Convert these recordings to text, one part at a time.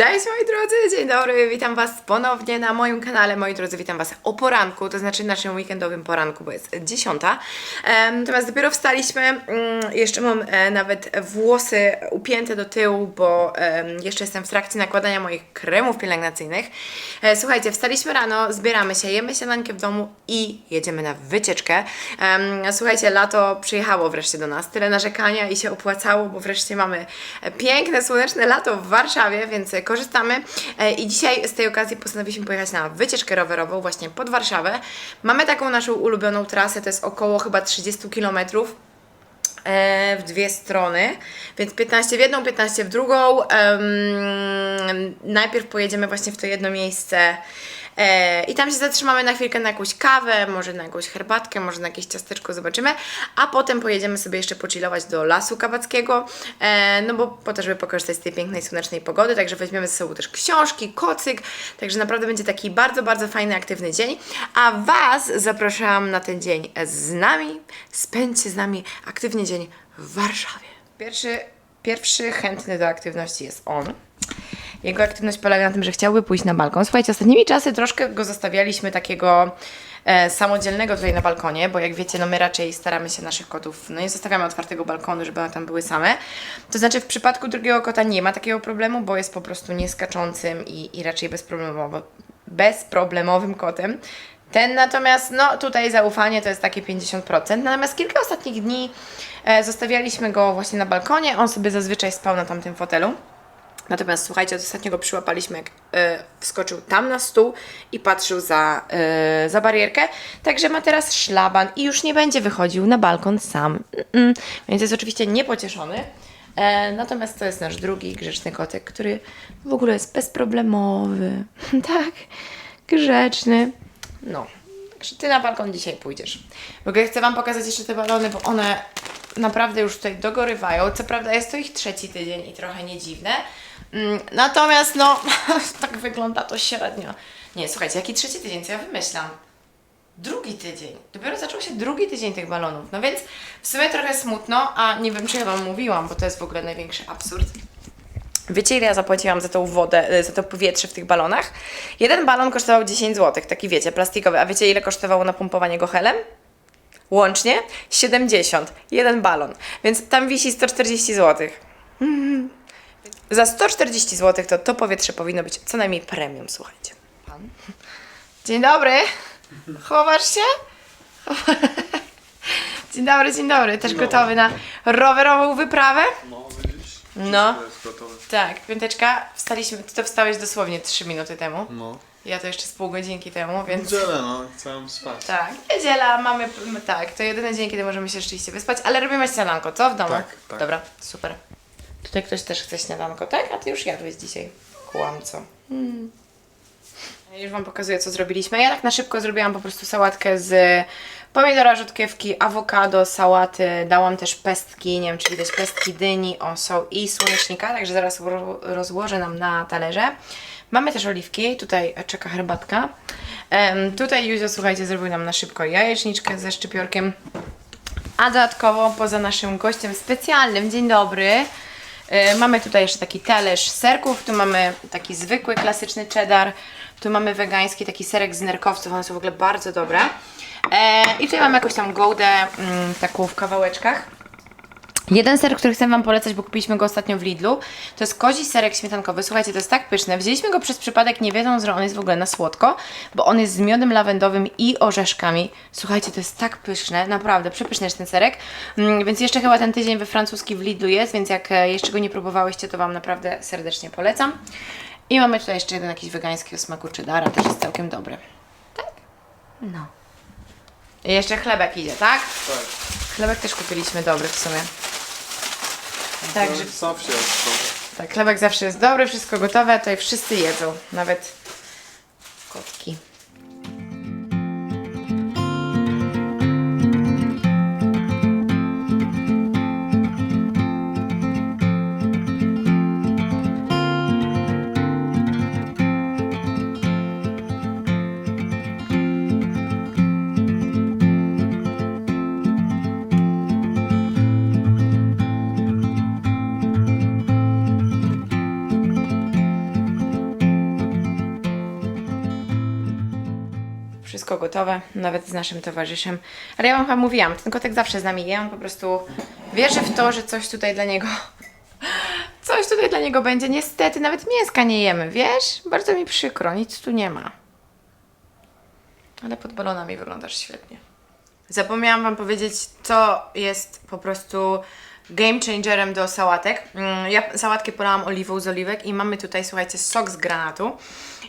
Cześć moi drodzy, dzień dobry, witam Was ponownie na moim kanale. Moi drodzy, witam Was o poranku, to znaczy naszym weekendowym poranku, bo jest dziesiąta. Natomiast dopiero wstaliśmy, mm, jeszcze mam e, nawet włosy upięte do tyłu, bo jeszcze jestem w trakcie nakładania moich kremów pielęgnacyjnych. E, Słuchajcie, wstaliśmy rano, zbieramy się, jemy śniadankę w domu i jedziemy na wycieczkę. Słuchajcie, lato przyjechało wreszcie do nas, tyle narzekania i się opłacało, bo wreszcie mamy piękne, słoneczne lato w Warszawie, więc korzystamy. E, I dzisiaj z tej okazji postanowiliśmy pojechać na wycieczkę rowerową właśnie pod Warszawę. Mamy taką naszą ulubioną trasę, to jest około chyba 30 kilometrów e, w dwie strony, więc 15 w jedną, 15 w drugą. Najpierw pojedziemy właśnie w to jedno miejsce i tam się zatrzymamy na chwilkę na jakąś kawę, może na jakąś herbatkę, może na jakieś ciasteczko, zobaczymy, a potem pojedziemy sobie jeszcze pochillować do Lasu Kabackiego, e, no bo po to, żeby pokorzystać z tej pięknej, słonecznej pogody, także weźmiemy ze sobą też książki, kocyk, także naprawdę będzie taki bardzo, bardzo fajny, aktywny dzień, a Was zapraszam na ten dzień z nami, spędźcie z nami aktywnie dzień w Warszawie. Pierwszy, pierwszy chętny do aktywności jest on. Jego aktywność polega na tym, że chciałby pójść na balkon. Słuchajcie, ostatnimi czasy troszkę go zostawialiśmy takiego e, samodzielnego tutaj na balkonie, bo jak wiecie, no my raczej staramy się naszych kotów, no nie zostawiamy otwartego balkonu, żeby one tam były same. To znaczy w przypadku drugiego kota nie ma takiego problemu, bo jest po prostu nieskaczącym i, i raczej bezproblemowo, bezproblemowym kotem. Ten natomiast, no tutaj zaufanie to jest takie 50%. Natomiast kilka ostatnich dni e, zostawialiśmy go właśnie na balkonie. On sobie zazwyczaj spał na tamtym fotelu. Natomiast słuchajcie, od ostatniego przyłapaliśmy, jak e, wskoczył tam na stół i patrzył za, e, za barierkę. Także ma teraz szlaban i już nie będzie wychodził na balkon sam. Mm-mm. Więc jest oczywiście niepocieszony. E, natomiast to jest nasz drugi grzeczny kotek, który w ogóle jest bezproblemowy. tak, grzeczny. No, także ty na balkon dzisiaj pójdziesz. W ogóle chcę Wam pokazać jeszcze te balony, bo one naprawdę już tutaj dogorywają. Co prawda jest to ich trzeci tydzień i trochę nie dziwne. Mm, Natomiast no, tak wygląda to średnio. Nie, słuchajcie, jaki trzeci tydzień, co ja wymyślam? Drugi tydzień. Dopiero zaczął się drugi tydzień tych balonów. No więc w sumie trochę smutno, a nie wiem, czy ja Wam mówiłam, bo to jest w ogóle największy absurd. Wiecie, ile ja zapłaciłam za tą wodę, y, za to powietrze w tych balonach? Jeden balon kosztował 10 zł, taki wiecie, plastikowy. A wiecie, ile kosztowało napompowanie go helem? Łącznie 70. Jeden balon. Więc tam wisi 140 zł. Za 140 zł to to powietrze powinno być co najmniej premium, słuchajcie. Pan? Dzień dobry. Chowasz się? Dzień dobry, dzień dobry. Też gotowy na rowerową wyprawę? No, widzisz? No. Wszystko jest gotowe. Tak, piąteczka, wstaliśmy, ty to wstałeś dosłownie 3 minuty temu. No. Ja to jeszcze z pół godzinki temu, więc... Niedzielę, no, chcę spać. Tak, niedziela, mamy, tak, to jedyny dzień, kiedy możemy się rzeczywiście wyspać, ale robimy śniadanko, co w domu? Tak, tak. Dobra, super. Tutaj ktoś też chce śniadanko, tak? A ty już jadłeś dzisiaj. Kłamco. Hmm. Już Wam pokazuję, co zrobiliśmy. Ja tak na szybko zrobiłam po prostu sałatkę z pomidora, rzodkiewki, awokado, sałaty. Dałam też pestki, nie wiem czy widać, pestki dyni, o są i słonecznika, także zaraz ro- rozłożę nam na talerze. Mamy też oliwki, tutaj czeka herbatka. Em, tutaj Józio, słuchajcie, zrobił nam na szybko jajeczniczkę ze szczypiorkiem. A dodatkowo poza naszym gościem specjalnym, dzień dobry, mamy tutaj jeszcze taki talerz serków, tu mamy taki zwykły, klasyczny cheddar, tu mamy wegański taki serek z nerkowców, one są w ogóle bardzo dobre. E, I tutaj mamy jakąś tam gołdę, mm, taką w kawałeczkach. Jeden ser, który chcę Wam polecać, bo kupiliśmy go ostatnio w Lidlu, to jest kozi serek śmietankowy. Słuchajcie, to jest tak pyszne. Wzięliśmy go przez przypadek, nie wiedząc, że on jest w ogóle na słodko, bo on jest z miodem lawendowym i orzeszkami. Słuchajcie, to jest tak pyszne, naprawdę, przepyszny jest ten serek. Mm, Więc jeszcze chyba ten tydzień we francuski w Lidlu jest, więc jak e, jeszcze go nie próbowałyście, to Wam naprawdę serdecznie polecam. I mamy tutaj jeszcze jeden jakiś wegański o smaku cheddara, też jest całkiem dobry. Tak? No. I jeszcze chlebek idzie, tak? Tak. Chlebek też kupiliśmy dobry w sumie. Także Zawsze jest to. tak, chlebek zawsze jest dobry, wszystko gotowe, tutaj wszyscy jedzą, nawet kotki. Gotowe, nawet z naszym towarzyszem. Ale ja wam chyba mówiłam, ten kotek zawsze z nami je, on po prostu wierzy w to, że coś tutaj dla niego coś tutaj dla niego będzie. Niestety nawet mięska nie jemy, wiesz? Bardzo mi przykro, nic tu nie ma. Ale pod balonami wyglądasz świetnie. Zapomniałam Wam powiedzieć, co jest po prostu game changerem do sałatek. Mm, Ja sałatkę polałam oliwą z oliwek i mamy tutaj, słuchajcie, sok z granatu.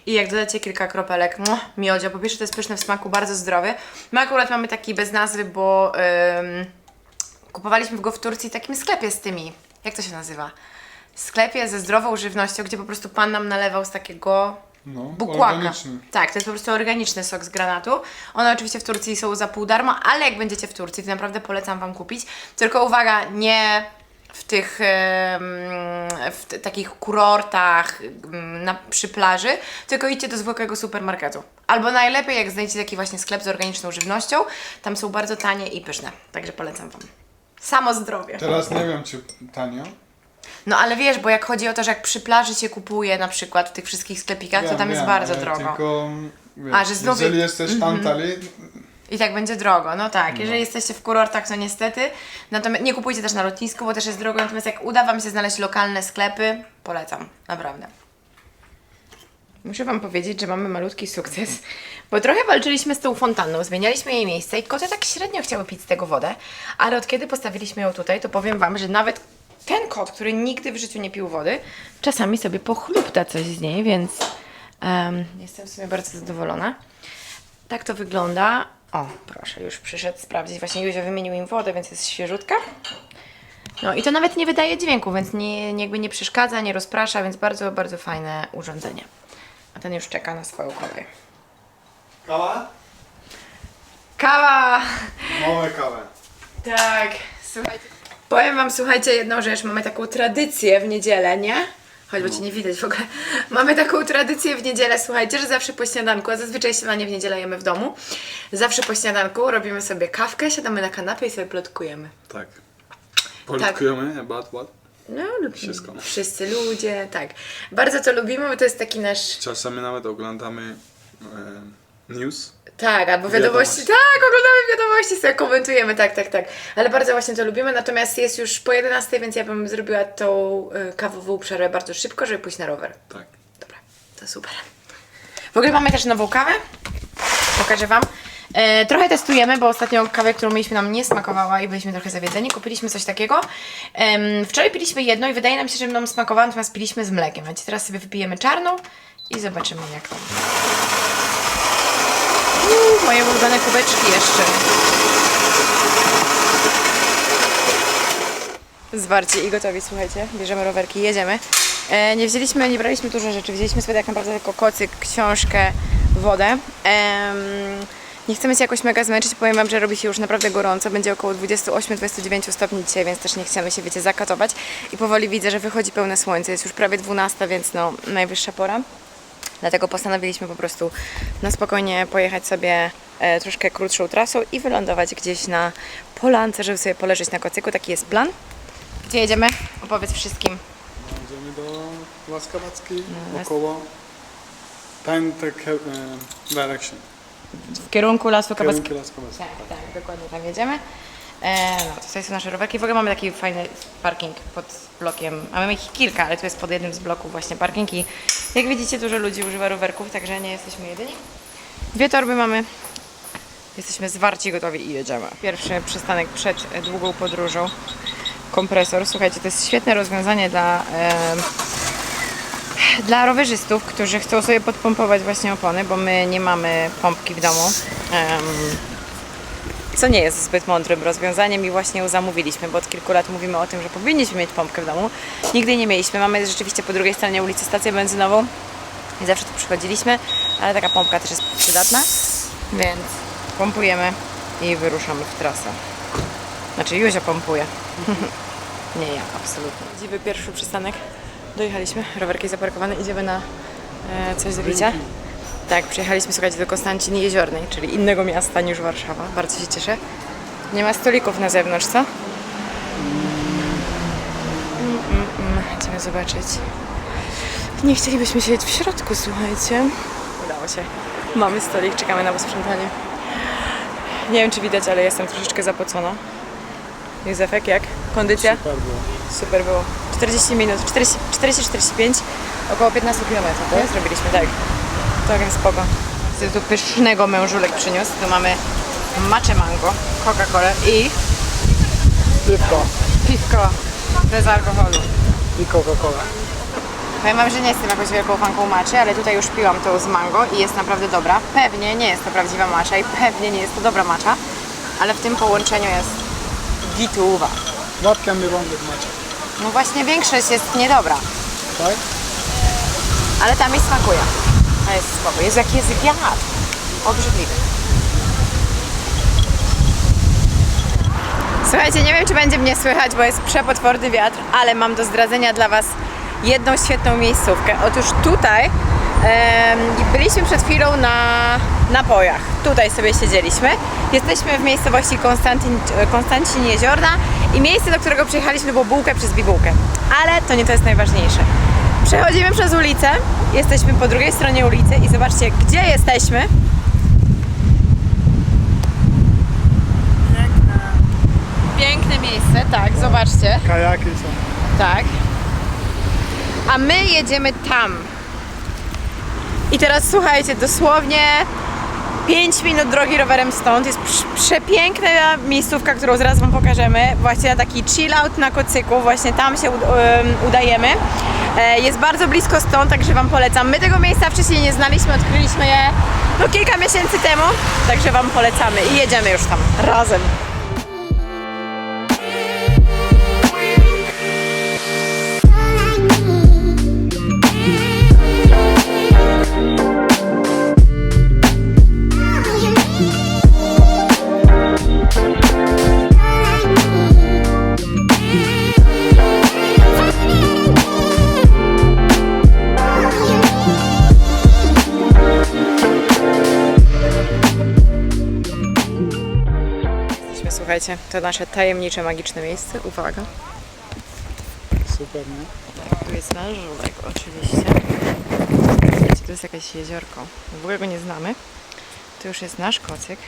I jak dodacie kilka kropelek muah, miodzia, po pierwsze to jest pyszne w smaku, bardzo zdrowy. My akurat mamy taki bez nazwy, bo ym, kupowaliśmy go w Turcji w takim sklepie z tymi, jak to się nazywa? Sklepie ze zdrową żywnością, gdzie po prostu pan nam nalewał z takiego No, bukłaka. organiczny. Tak, to jest po prostu organiczny sok z granatu. One oczywiście w Turcji są za pół darmo, ale jak będziecie w Turcji, to naprawdę polecam Wam kupić. Tylko uwaga, nie w tych w takich kurortach em, na, przy plaży, tylko idźcie do zwykłego supermarketu. Albo najlepiej, jak znajdziecie taki właśnie sklep z organiczną żywnością, tam są bardzo tanie i pyszne. Także polecam Wam. Samo zdrowie. Teraz nie wiem, czy tanio. No ale wiesz, bo jak chodzi o to, że jak przy plaży się kupuje na przykład w tych wszystkich sklepikach, to Wiem, tam jest wiem, bardzo ale drogo. Tylko, wiesz, A, że znów- jeżeli jesteś w Antalii, I tak będzie drogo, no tak. Jeżeli jesteście w kurortach, to niestety. Natomiast nie kupujcie też na lotnisku, bo też jest drogo. Natomiast jak uda Wam się znaleźć lokalne sklepy, polecam, naprawdę. Muszę Wam powiedzieć, że mamy malutki sukces, bo trochę walczyliśmy z tą fontanną, zmienialiśmy jej miejsce i koty tak średnio chciały pić z tego wodę, ale od kiedy postawiliśmy ją tutaj, to powiem Wam, że nawet ten kot, który nigdy w życiu nie pił wody, czasami sobie pochlupta coś z niej, więc em, jestem w sumie bardzo zadowolona. Tak to wygląda. O, proszę, już przyszedł sprawdzić. Właśnie Józio wymienił im wodę, więc jest świeżutka. No i to nawet nie wydaje dźwięku, więc nie, nie, jakby nie przeszkadza, nie rozprasza, więc bardzo, bardzo fajne urządzenie. A ten już czeka na swoją kolej. kawa? Kawa! Mamy kawę. Tak, słuchajcie. Powiem Wam, słuchajcie, jedną rzecz. Mamy taką tradycję w niedzielę, nie? Choć bo Cię nie widać w ogóle. Mamy taką tradycję w niedzielę, słuchajcie, że zawsze po śniadanku, a zazwyczaj śniadanie w niedzielę jemy w domu, zawsze po śniadanku robimy sobie kawkę, siadamy na kanapie i sobie plotkujemy. Tak. Plotkujemy about what? No, lubimy. Wszystko. Wszyscy ludzie, tak. Bardzo to lubimy, bo to jest taki nasz... Czasami nawet oglądamy e, news. Tak, albo wiadomości. Wiadomości. Tak, oglądamy wiadomości, sobie komentujemy, tak, tak, tak. Ale bardzo właśnie to lubimy, natomiast jest już po 11, więc ja bym zrobiła tą y, kawową przerwę bardzo szybko, żeby pójść na rower. Tak. Dobra, to super. W ogóle mamy też nową kawę. Pokażę Wam. E, trochę testujemy, bo ostatnią kawę, którą mieliśmy, nam nie smakowała i byliśmy trochę zawiedzeni. Kupiliśmy coś takiego. Em, wczoraj piliśmy jedno i wydaje nam się, że nam smakowała, natomiast piliśmy z mlekiem. Więc teraz sobie wypijemy czarną i zobaczymy, jak tam. Uuu, moje ulubione kubeczki jeszcze. Zwarci i gotowi, słuchajcie. Bierzemy rowerki, jedziemy. E, nie wzięliśmy, nie braliśmy dużo rzeczy. Wzięliśmy sobie tak naprawdę tylko kocyk, książkę, wodę. Em, nie chcemy się jakoś mega zmęczyć. Powiem Wam, że robi się już naprawdę gorąco. Będzie około 28-29 stopni dzisiaj, więc też nie chcemy się, wiecie, zakatować. I powoli widzę, że wychodzi pełne słońce. Jest już prawie 12, więc no, najwyższa pora. Dlatego postanowiliśmy po prostu na spokojnie pojechać sobie e, troszkę krótszą trasą i wylądować gdzieś na polance, żeby sobie poleżeć na kocyku. Taki jest plan. Gdzie jedziemy? Opowiedz wszystkim. Idziemy do Łaskawackiej, No, około ten tak, e, direction. W kierunku Lasu Kabackiego. Tak, tak, dokładnie tam jedziemy. E, no, tutaj są nasze rowerki. W ogóle mamy taki fajny parking pod blokiem. A mamy ich kilka, ale tu jest pod jednym z bloków właśnie parking i jak widzicie dużo ludzi używa rowerków, także nie jesteśmy jedyni. Dwie torby mamy. Jesteśmy zwarci, gotowi i jedziemy. Pierwszy przystanek przed e, długą podróżą. Kompresor. Słuchajcie, to jest świetne rozwiązanie dla, e, dla rowerzystów, którzy chcą sobie podpompować właśnie opony, bo my nie mamy pompki w domu. Em, co nie jest zbyt mądrym rozwiązaniem i właśnie ją zamówiliśmy, bo od kilku lat mówimy o tym, że powinniśmy mieć pompkę w domu. Nigdy nie mieliśmy. Mamy rzeczywiście po drugiej stronie ulicy stację benzynową i zawsze tu przychodziliśmy, ale taka pompka też jest przydatna, więc pompujemy i wyruszamy w trasę. Znaczy Józio pompuje. nie ja, absolutnie. Dziwy pierwszy przystanek. Dojechaliśmy, rowerki zaparkowane, idziemy na e, coś do picia. Tak, przyjechaliśmy słuchajcie do Konstanciny Jeziornej, czyli innego miasta niż Warszawa. Bardzo się cieszę. Nie ma stolików na zewnątrz, co? Mm, mm, mm. Idziemy zobaczyć. Nie chcielibyśmy siedzieć w środku, słuchajcie. Udało się. Mamy stolik, czekamy na posprzątanie. Nie wiem, czy widać, ale jestem troszeczkę zapocona. Józefek, jak? Kondycja? Super było. Super było. 40 minut, 40-45, około 15 km, tak? Zrobiliśmy, tak. Tak, spoko. Tu pysznego mężulek przyniósł. Tu mamy macze mango, Coca-Colę i Piwko piwko bez alkoholu. i Coca-Cola. Powiem wam, że nie jestem jakąś wielką fanką maczy, ale tutaj już piłam to z mango i jest naprawdę dobra. Pewnie nie jest to prawdziwa macza i pewnie nie jest to dobra macza, ale w tym połączeniu jest gituwa. Wrong with matcha? No właśnie większość jest niedobra, Tak? ale ta mi smakuje. Jest spoko. Jest jaki jest wiatr. Obrzydliwy. Słuchajcie, nie wiem czy będzie mnie słychać, bo jest przepotworny wiatr, ale mam do zdradzenia dla Was jedną świetną miejscówkę. Otóż tutaj byliśmy przed chwilą na napojach. Tutaj sobie siedzieliśmy. Jesteśmy w miejscowości Konstantin, Konstancin Jeziorna i miejsce, do którego przyjechaliśmy było bułkę przez bibułkę. Ale to nie to jest najważniejsze. Przechodzimy przez ulicę, jesteśmy po drugiej stronie ulicy i zobaczcie, gdzie jesteśmy. Piękne miejsce, tak, zobaczcie. Kajaki są. Tak. A my jedziemy tam. I teraz słuchajcie, dosłownie 5 minut drogi rowerem stąd. Jest prz- przepiękna miejscówka, którą zaraz Wam pokażemy. Właśnie na taki chill out na kocyku. Właśnie tam się ud- em, udajemy. E, Jest bardzo blisko stąd, także Wam polecam. My tego miejsca wcześniej nie znaliśmy, odkryliśmy je no, kilka miesięcy temu. Także Wam polecamy i jedziemy już tam razem. Słuchajcie, to nasze tajemnicze, magiczne miejsce. Uwaga. Super, nie? Tu jest nasz oczywiście. Wiecie, tu jest jakieś jeziorko. W ogóle go nie znamy. Tu już jest nasz kocyk.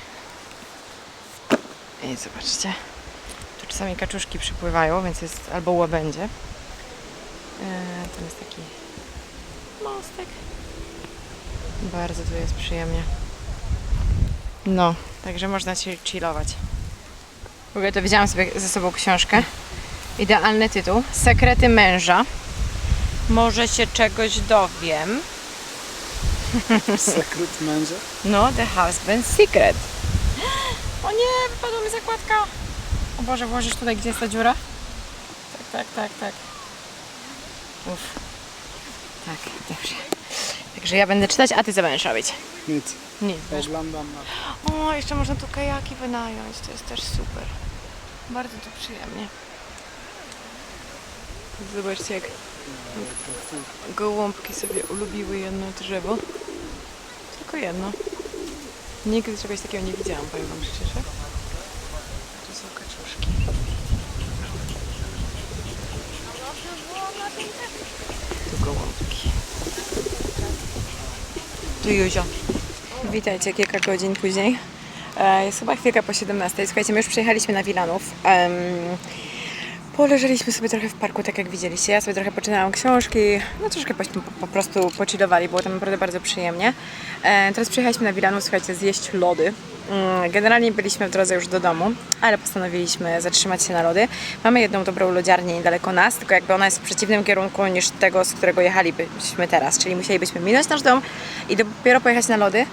I zobaczcie. Tu czasami kaczuszki przypływają, więc jest albo łabędzie. Eee, tam jest taki mostek. Bardzo tu jest przyjemnie. No, także można się chillować. W ogóle to wzięłam sobie ze sobą książkę. Idealny tytuł. Sekrety męża. Może się czegoś dowiem. Sekret męża. No, The Husband's Secret. O nie, wypadła mi zakładka. O Boże, włożysz tutaj, gdzie jest ta dziura? Tak, tak, tak, tak. Uff. Tak, dobrze. Także ja będę czytać, a ty co będziesz robić? Nic. Nic. Oglądam na O, jeszcze można tu kajaki wynająć, to jest też super. Bardzo tu przyjemnie. Zobaczcie, jak gołąbki sobie ulubiły jedno drzewo. Tylko jedno. Nigdy czegoś takiego nie widziałam, powiem wam szczerze. Tu są kaczuszki. Tu gołąbki. Tu Juzio. Witajcie kilka godzin później. E, Jest chyba chwilka po 17. Słuchajcie, my już przyjechaliśmy na Wilanów. Poleżeliśmy sobie trochę w parku, tak jak widzieliście. Ja sobie trochę poczytałam książki, no troszkę po, po prostu pochillowali, było tam naprawdę bardzo przyjemnie. E, teraz przyjechaliśmy na Wilanów, słuchajcie, zjeść lody. Mm, Generalnie byliśmy w drodze już do domu, ale postanowiliśmy zatrzymać się na lody. Mamy jedną dobrą lodziarnię niedaleko nas, tylko jakby ona jest w przeciwnym kierunku niż tego, z którego jechalibyśmy teraz, czyli musielibyśmy minąć nasz dom i dopiero pojechać na lody.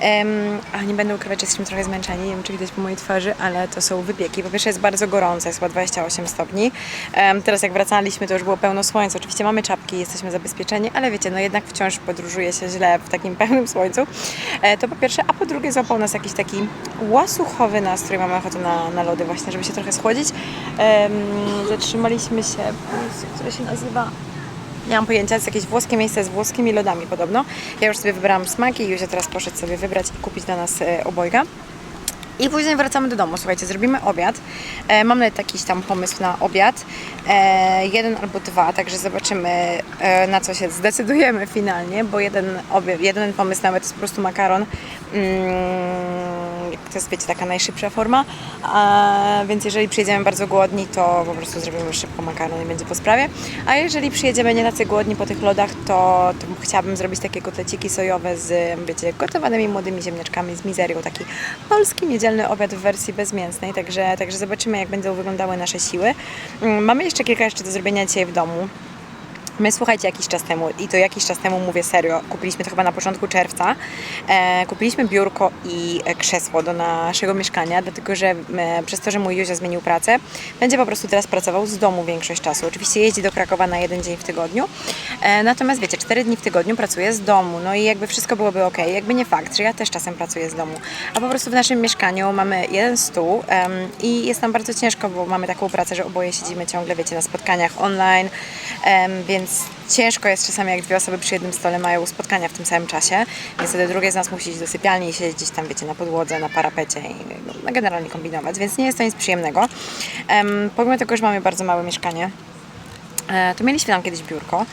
Em, a nie będę ukrywać, że jesteśmy trochę zmęczeni, nie wiem czy widać po mojej twarzy, ale to są wypieki. Po pierwsze jest bardzo gorąco, jest chyba 28 stopni. Em, teraz jak wracaliśmy, to już było pełno słońca. Oczywiście mamy czapki, jesteśmy zabezpieczeni, ale wiecie, no jednak wciąż podróżuje się źle w takim pełnym słońcu. E, to po pierwsze, a po drugie złapał nas jakiś taki łasuchowy nastrój, mamy ochotę na, na lody właśnie, żeby się trochę schłodzić. Em, zatrzymaliśmy się które się nazywa nie mam pojęcia, jest jakieś włoskie miejsce z włoskimi lodami podobno. Ja już sobie wybrałam smaki i Józia teraz poszedł sobie wybrać i kupić dla nas e, obojga. I później wracamy do domu. Słuchajcie, zrobimy obiad. E, mam nawet jakiś tam pomysł na obiad. E, jeden albo dwa, także zobaczymy e, na co się zdecydujemy finalnie, bo jeden, obiad, jeden pomysł nawet jest po prostu makaron. Mm, to jest, wiecie, taka najszybsza forma. A, więc jeżeli przyjedziemy bardzo głodni, to po prostu zrobimy szybko makaron i będzie po sprawie. A jeżeli przyjedziemy nie tacy głodni po tych lodach, to, to chciałabym zrobić takie kotleciki sojowe z, wiecie, gotowanymi młodymi ziemniaczkami, z mizerią. Taki polski niedzielny obiad w wersji bezmięsnej. Także, także zobaczymy, jak będą wyglądały nasze siły. Mm, Mamy jeszcze kilka jeszcze do zrobienia dzisiaj w domu. My słuchajcie, jakiś czas temu, i to jakiś czas temu mówię serio, kupiliśmy to chyba na początku czerwca, e, kupiliśmy biurko i e, krzesło do naszego mieszkania, dlatego że e, przez to, że mój Józia zmienił pracę, będzie po prostu teraz pracował z domu większość czasu. Oczywiście jeździ do Krakowa na jeden dzień w tygodniu, e, natomiast wiecie, cztery dni w tygodniu pracuje z domu, no i jakby wszystko byłoby ok, jakby nie fakt, że ja też czasem pracuję z domu, a po prostu w naszym mieszkaniu mamy jeden stół em, i jest nam bardzo ciężko, bo mamy taką pracę, że oboje siedzimy ciągle, wiecie, na spotkaniach online, em, więc ciężko jest czasami, jak dwie osoby przy jednym stole mają spotkania w tym samym czasie, więc wtedy drugie z nas musi iść do sypialni i siedzieć gdzieś tam, wiecie, na podłodze, na parapecie i no, generalnie kombinować, więc nie jest to nic przyjemnego. Em, pomimo tego, że mamy bardzo małe mieszkanie, e, to mieliśmy tam kiedyś biurko.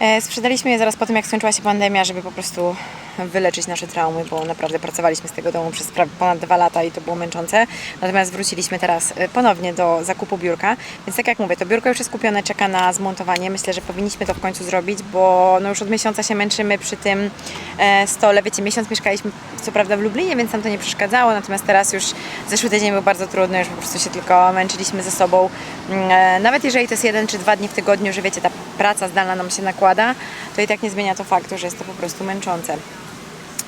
E, Sprzedaliśmy je zaraz po tym, jak skończyła się pandemia, żeby po prostu wyleczyć nasze traumy, bo naprawdę pracowaliśmy z tego domu przez ponad dwa lata i to było męczące. Natomiast wróciliśmy teraz e, ponownie do zakupu biurka. Więc tak jak mówię, to biurko już jest kupione, czeka na zmontowanie. Myślę, że powinniśmy to w końcu zrobić, bo no już od miesiąca się męczymy przy tym e, stole. Wiecie, miesiąc mieszkaliśmy co prawda w Lublinie, więc nam to nie przeszkadzało. Natomiast teraz już zeszły tydzień był bardzo trudny, już po prostu się tylko męczyliśmy ze sobą. Mm, e, Nawet jeżeli to jest jeden czy dwa dni w tygodniu, że wiecie, ta praca zdalna nam się nakłada, to i tak nie zmienia to faktu, że jest to po prostu męczące.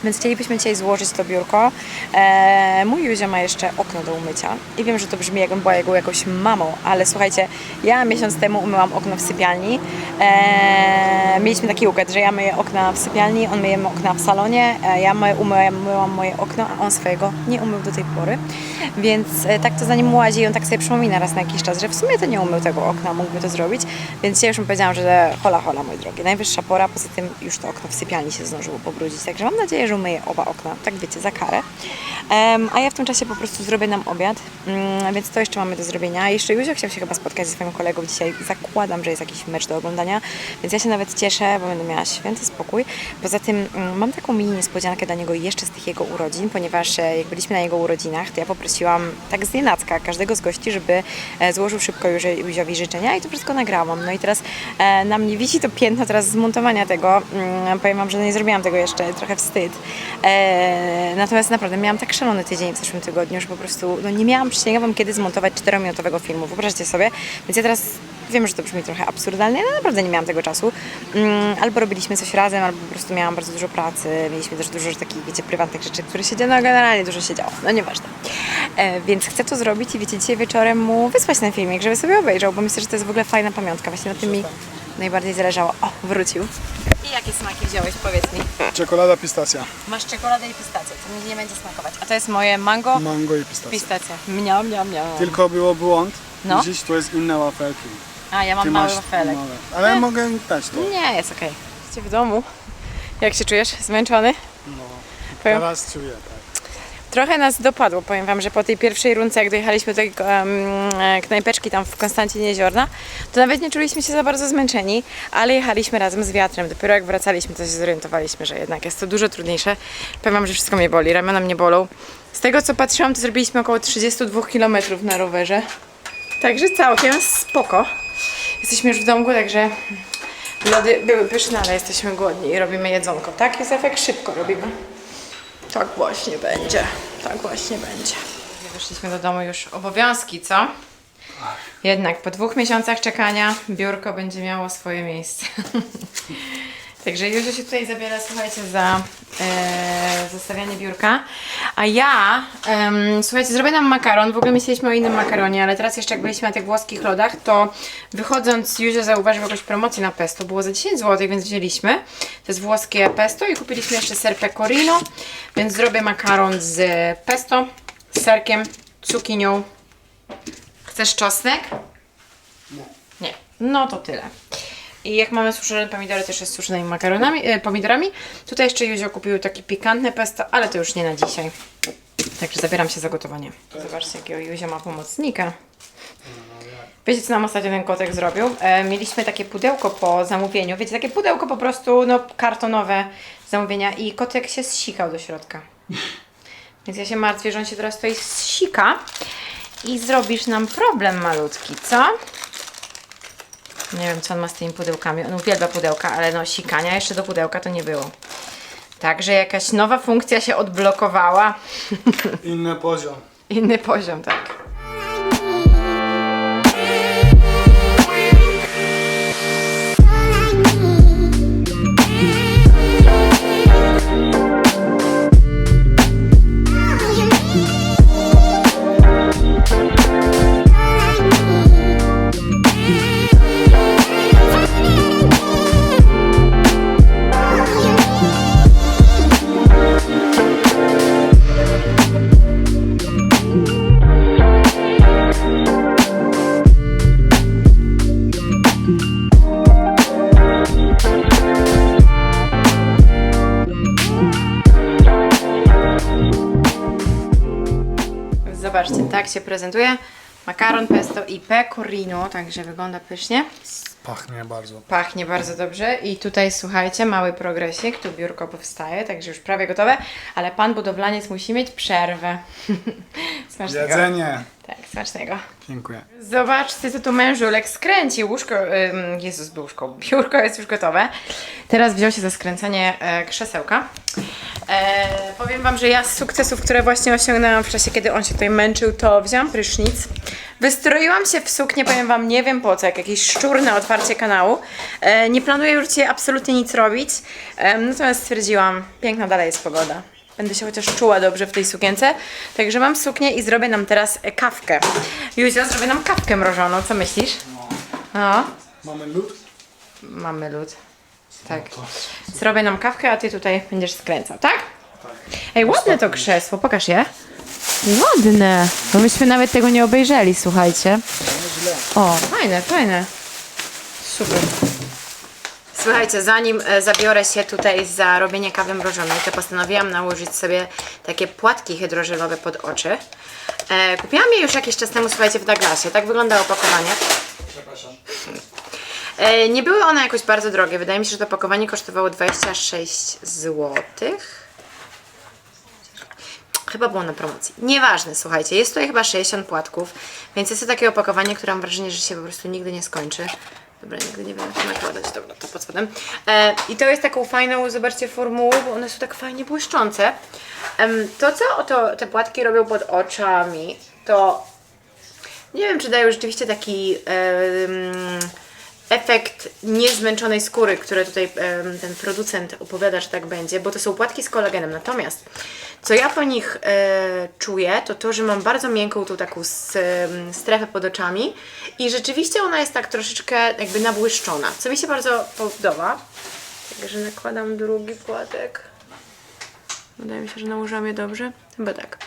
Więc chcielibyśmy dzisiaj złożyć to biurko. E, mój Józio ma jeszcze okno do umycia. I wiem, że to brzmi jakbym była jego jakąś mamą, ale słuchajcie, ja miesiąc temu umyłam okno w sypialni. E, mieliśmy taki układ, że ja myję okna w sypialni, on myje okna w salonie, e, ja my, umyłam, umyłam moje okno, a on swojego nie umył do tej pory. Więc e, tak to za nim łazi i on tak sobie przypomina raz na jakiś czas, że w sumie to nie umył tego okna, mógłby to zrobić. Więc ja już mu powiedziałam, że hola, hola, mój drogi, najwyższa pora, poza tym już to okno w sypialni się zdążyło pobrudzić. Także mam nadzieję, że umyję oba okna, tak wiecie, za karę. A ja w tym czasie po prostu zrobię nam obiad, mm, więc to jeszcze mamy do zrobienia. Jeszcze Józio chciał się chyba spotkać ze swoim kolegą dzisiaj. Zakładam, że jest jakiś mecz do oglądania, więc ja się nawet cieszę, bo będę miała święty spokój. Poza tym mm, mam taką mini niespodziankę dla niego jeszcze z tych jego urodzin, ponieważ e, jak byliśmy na jego urodzinach, to ja poprosiłam tak z nienacka każdego z gości, żeby e, złożył szybko Józi- Józiowi życzenia i to wszystko nagrałam. No i teraz e, na mnie wisi to piętno teraz zmontowania tego. Mm, powiem Wam, że nie zrobiłam tego jeszcze, trochę wstyd. E, natomiast naprawdę miałam tak szalony tydzień w zeszłym tygodniu, że po prostu no, nie miałam, przysięgam kiedy zmontować 4-minutowego filmu. Wyobraźcie sobie. Więc ja teraz wiem, że to brzmi trochę absurdalnie, ale naprawdę nie miałam tego czasu. Mm, albo robiliśmy coś razem, albo po prostu miałam bardzo dużo pracy. Mieliśmy też dużo takich, wiecie, prywatnych rzeczy, które się działy. No generalnie dużo się działo. No nieważne. E, więc chcę to zrobić i wiecie, dzisiaj wieczorem mu wysłać ten filmik, żeby sobie obejrzał, bo myślę, że to jest w ogóle fajna pamiątka. Właśnie na tym mi najbardziej zależało. O, wrócił. I jakie smaki wziąłeś, powiedz mi? Czekolada pistacja. Masz czekoladę i pistację, to mi nie będzie smakować. A to jest moje mango, Mango i pistacja. pistacja. Miam, miam, miam. Tylko było błąd. No. Dziś to jest inne wafelki. A, ja mam mały wafelek. małe. Ale E. mogę dać to. Nie, jest okej. Jesteście w domu. Jak się czujesz? Zmęczony? No. Powiem- Teraz czuję, tak. Trochę nas dopadło, powiem Wam, że po tej pierwszej rundce, jak dojechaliśmy do tej um, knajpeczki tam w Konstancinie Jeziorna, to nawet nie czuliśmy się za bardzo zmęczeni, ale jechaliśmy razem z wiatrem. Dopiero jak wracaliśmy, to się zorientowaliśmy, że jednak jest to dużo trudniejsze. Powiem Wam, że wszystko mnie boli, ramiona mnie bolą. Z tego co patrzyłam, to zrobiliśmy około 32 km na rowerze. Także całkiem spoko. Jesteśmy już w domku, także lody były pyszne, ale jesteśmy głodni i robimy jedzonko. Tak, Józefek? Szybko robimy. Tak właśnie będzie. Tak właśnie będzie. Wyszliśmy do domu już obowiązki, co? Jednak po dwóch miesiącach czekania biurko będzie miało swoje miejsce. Także Józio się tutaj zabiera, słuchajcie, za e, zostawianie biurka. A ja, em, słuchajcie, zrobię nam makaron. W ogóle myśleliśmy o innym makaronie, ale teraz jeszcze jak byliśmy na tych włoskich lodach, to wychodząc Józio zauważył jakąś promocję na pesto. Było za 10 zł, więc wzięliśmy. To jest włoskie pesto i kupiliśmy jeszcze ser pecorino, więc zrobię makaron z pesto, z serkiem, cukinią. Chcesz czosnek? Nie. No to tyle. I jak mamy suszone pomidory, też jest suszonymi makaronami, e, pomidorami. Tutaj jeszcze Józio kupił takie pikantne pesto, ale to już nie na dzisiaj. Także zabieram się za gotowanie. Zobaczcie, jakiego Juzia ma pomocnika. Wiecie, co nam ostatnio ten kotek zrobił? E, mieliśmy takie pudełko po zamówieniu. Wiecie, takie pudełko po prostu, no, kartonowe zamówienia i kotek się zsikał do środka. Więc ja się martwię, że on się teraz tutaj zsika i zrobisz nam problem malutki, co? Nie wiem, co on ma z tymi pudełkami. On uwielbia pudełka, ale no sikania jeszcze do pudełka to nie było. Także jakaś nowa funkcja się odblokowała. Inny poziom. Inny poziom, tak. Się prezentuje. Makaron, pesto i pecorino, także wygląda pysznie. Pachnie bardzo. Pachnie bardzo dobrze i tutaj słuchajcie, mały progresik, tu biurko powstaje, także już prawie gotowe, ale pan budowlaniec musi mieć przerwę. Smacznego. Jedzenie. Tak, smacznego. Dziękuję. Zobaczcie, co tu mężulek skręci. Łóżko, ym, Jezus, łóżko, biurko jest już gotowe. Teraz wziął się za skręcanie e, krzesełka. E, powiem Wam, że ja z sukcesów, które właśnie osiągnęłam w czasie, kiedy on się tutaj męczył, to wziąłam prysznic. Wystroiłam się w suknię, powiem Wam, nie wiem po co, jak jakiś szczur na otwarcie kanału. E, nie planuję już dzisiaj absolutnie nic robić, e, natomiast stwierdziłam, piękna dalej jest pogoda. Będę się chociaż czuła dobrze w tej sukience. Także mam suknię i zrobię nam teraz kawkę. Józia, zrobię nam kawkę mrożoną. Co myślisz? No, Mamy lód? mamy lód. Tak. Zrobię nam kawkę, a ty tutaj będziesz skręcał, tak? Ej, ładne to krzesło, pokaż je. Ładne. Bo myśmy nawet tego nie obejrzeli, słuchajcie. O, fajne, fajne. Super. Słuchajcie, zanim e, zabiorę się tutaj za robienie kawy mrożonej, to postanowiłam nałożyć sobie takie płatki hydrożelowe pod oczy. E, kupiłam je już jakiś czas temu, słuchajcie, w Douglasie. Tak wygląda opakowanie. Przepraszam. E, nie były one jakoś bardzo drogie. Wydaje mi się, że to opakowanie kosztowało 26 zł. Chyba było na promocji. Nieważne, słuchajcie, jest tutaj chyba 60 płatków, więc jest to takie opakowanie, które mam wrażenie, że się po prostu nigdy nie skończy. Dobra, nigdy nie jak to nakładać, dobra, to pod spodem. E, I to jest taką fajną, zobaczcie, formułą, bo one są tak fajnie błyszczące. Em, to, co oto te płatki robią pod oczami, to nie wiem, czy dają rzeczywiście taki em, efekt niezmęczonej skóry, które tutaj ten producent opowiada, że tak będzie, bo to są płatki z kolagenem. Natomiast co ja po nich e, czuję, to to, że mam bardzo miękką tą taką strefę pod oczami i rzeczywiście ona jest tak troszeczkę jakby nabłyszczona, co mi się bardzo podoba. Także nakładam drugi płatek. Wydaje mi się, że nałożyłam je dobrze. Chyba tak.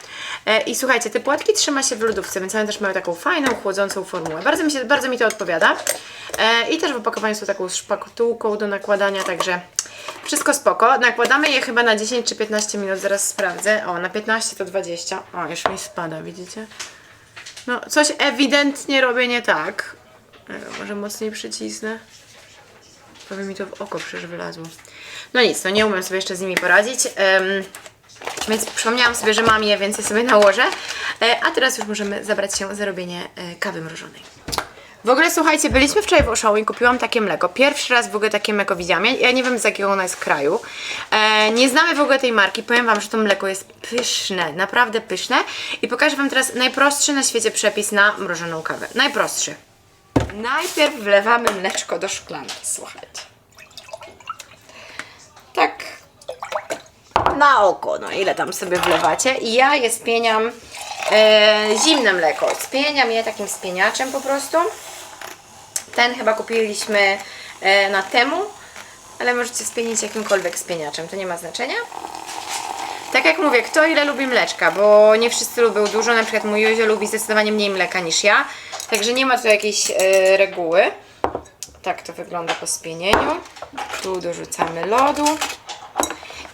E, I słuchajcie, te płatki trzyma się w lodówce, więc one też mają taką fajną, chłodzącą formułę. Bardzo mi, się, bardzo mi to odpowiada. E, I też w opakowaniu są taką szpaktułką do nakładania, także wszystko spoko. Nakładamy je chyba na 10 czy 15 minut, zaraz sprawdzę. O, na 15 to 20. O, już mi spada, widzicie? No, coś ewidentnie robię nie tak. E, może mocniej przycisnę. Prawie mi to w oko przecież wylazło. No nic, no nie umiem sobie jeszcze z nimi poradzić. em, więc przypomniałam sobie, że mam je, więc je sobie nałożę. E, a teraz już możemy zabrać się za robienie e, kawy mrożonej. W ogóle słuchajcie, byliśmy wczoraj w Auchan i kupiłam takie mleko. Pierwszy raz w ogóle takie mleko widziałam. Ja, ja nie wiem z jakiego ona jest kraju. E, nie znamy w ogóle tej marki. Powiem Wam, że to mleko jest pyszne, naprawdę pyszne. I pokażę Wam teraz najprostszy na świecie przepis na mrożoną kawę. Najprostszy. Najpierw wlewamy mleczko do szklanki, słuchajcie. Tak na oko, no ile tam sobie wlewacie. I ja je spieniam e, zimne mleko. Spieniam je takim spieniaczem po prostu. Ten chyba kupiliśmy e, na temu, ale możecie spienić jakimkolwiek spieniaczem, to nie ma znaczenia. Tak jak mówię, kto ile lubi mleczka, bo nie wszyscy lubią dużo, na przykład mój Józio lubi zdecydowanie mniej mleka niż ja, także nie ma tu jakiejś e, reguły. Tak to wygląda po spienieniu. Tu dorzucamy lodu.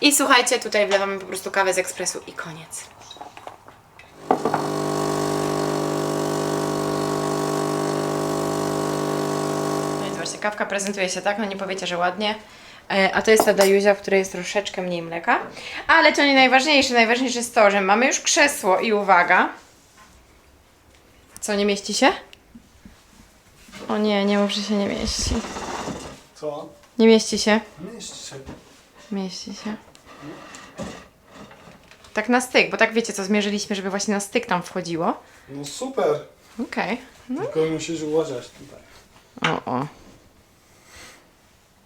I słuchajcie, tutaj wlewamy po prostu kawę z ekspresu i koniec. No i zobaczcie, kawka prezentuje się tak, no nie powiecie, że ładnie. E, a to jest ta Dajuzia, w której jest troszeczkę mniej mleka. Ale to nie najważniejsze. Najważniejsze jest to, że mamy już krzesło i uwaga. Co nie mieści się? O nie, nie mów, że się nie mieści. Co? Nie mieści się. Mieści się. Mieści się. Tak na styk, bo tak wiecie co, zmierzyliśmy, żeby właśnie na styk tam wchodziło. No super. Okej. Tylko musisz uważać tutaj. O, o.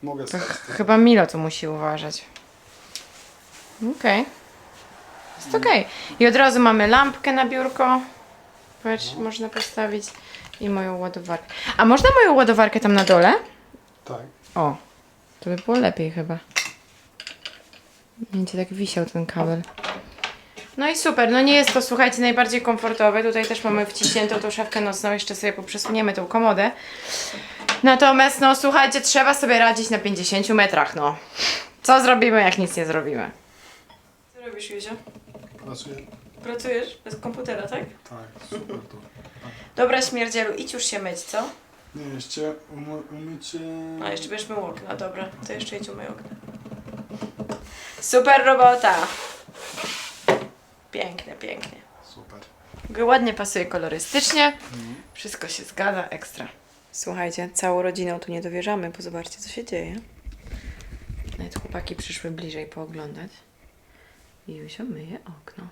Mogę To stać. ch- chyba Milo tu musi uważać. Okej. Jest okej. I od razu mamy lampkę na biurko. Patrz, można postawić. I moją ładowarkę. A można moją ładowarkę tam na dole? Tak. O, to by było lepiej chyba. Będzie tak wisiał ten kabel. No i super, no nie jest to, słuchajcie, najbardziej komfortowe. Tutaj też mamy wciśniętą tą szafkę nocną, jeszcze sobie poprzesuniemy tą komodę. Natomiast, no słuchajcie, trzeba sobie radzić na 50 metrach, no. Co zrobimy, jak nic nie zrobimy? Co robisz, Juzio? Pracuję. Pracujesz bez komputera, tak? Tak, super to. Dobra, śmierdzielu, idź już się myć, co? Nie, jeszcze umy, umycie... A jeszcze będziesz mył okna, dobra. To jeszcze idź umyj okna. Super robota! Pięknie, pięknie. Super. Ładnie pasuje kolorystycznie. Wszystko się zgadza, ekstra. Słuchajcie, całą rodziną tu nie dowierzamy, bo zobaczcie, co się dzieje. Nawet chłopaki przyszły bliżej pooglądać. I Jusio myje okno.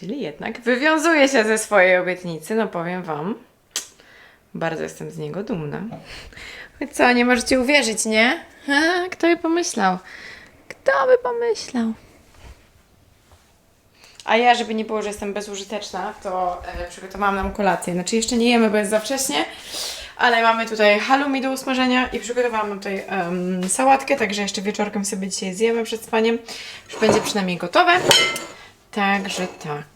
Czyli jednak wywiązuje się ze swojej obietnicy, no powiem wam. Bardzo jestem z niego dumna. Co, nie możecie uwierzyć, nie? Kto by pomyślał? Kto by pomyślał? A ja, żeby nie było, że jestem bezużyteczna, to e, przygotowałam nam kolację. Znaczy jeszcze nie jemy, bo jest za wcześnie, ale mamy tutaj halloumi do usmażenia i przygotowałam nam tutaj sałatkę, także jeszcze wieczorkiem sobie dzisiaj zjemy przed spaniem. Już będzie przynajmniej gotowe. Także tak.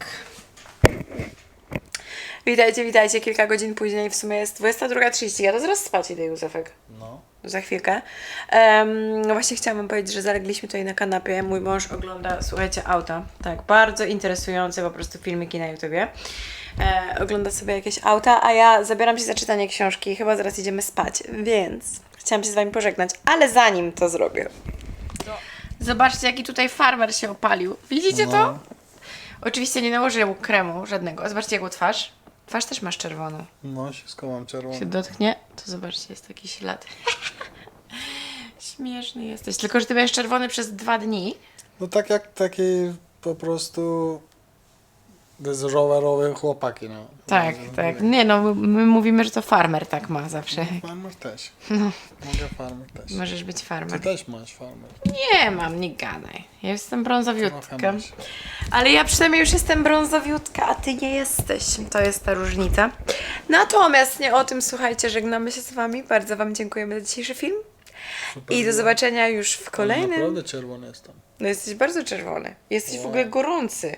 Witajcie, witajcie. Kilka godzin później, w sumie jest 22.30. Ja to zaraz spać idę, Józefek No. za chwilkę. No właśnie chciałam powiedzieć, że zalegliśmy tutaj na kanapie. Mój mąż ogląda, słuchajcie, auta. Tak, bardzo interesujące po prostu filmiki na YouTubie. E, ogląda sobie jakieś auta, a ja zabieram się za czytanie książki i chyba zaraz idziemy spać, więc chciałam się z Wami pożegnać, ale zanim to zrobię. Zobaczcie, jaki tutaj farmer się opalił. Widzicie to? Oczywiście nie nałożył kremu żadnego. Zobaczcie, jaką twarz. Twarz też masz czerwoną No, wszystko mam czerwone. się dotknie, to zobaczcie, jest taki ślad. Śmieszny jesteś. Tylko, że ty będziesz czerwony przez dwa dni. No tak jak taki po prostu rowerowe chłopaki, no. Tak, No, tak. no, Nie no, my- my mówimy, że to farmer tak ma zawsze. Farmer też. Mogę farmer też. Możesz być Ty farmer. też masz farmer. Nie mam, nie gadaj. Ja jestem brązowiutka. Ale ja przynajmniej już jestem brązowiutka, a ty nie jesteś. To jest ta różnica. Natomiast nie o tym, słuchajcie, żegnamy się z wami. Bardzo wam dziękujemy za dzisiejszy film. Super I do zobaczenia już w kolejnym. Naprawdę czerwony jestem. No jesteś bardzo czerwony. Jesteś w Wow. ogóle gorący.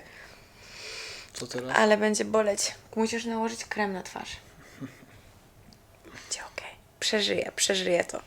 Co teraz? Ale będzie boleć. Musisz nałożyć krem na twarz. Będzie okej. Przeżyję, przeżyję to.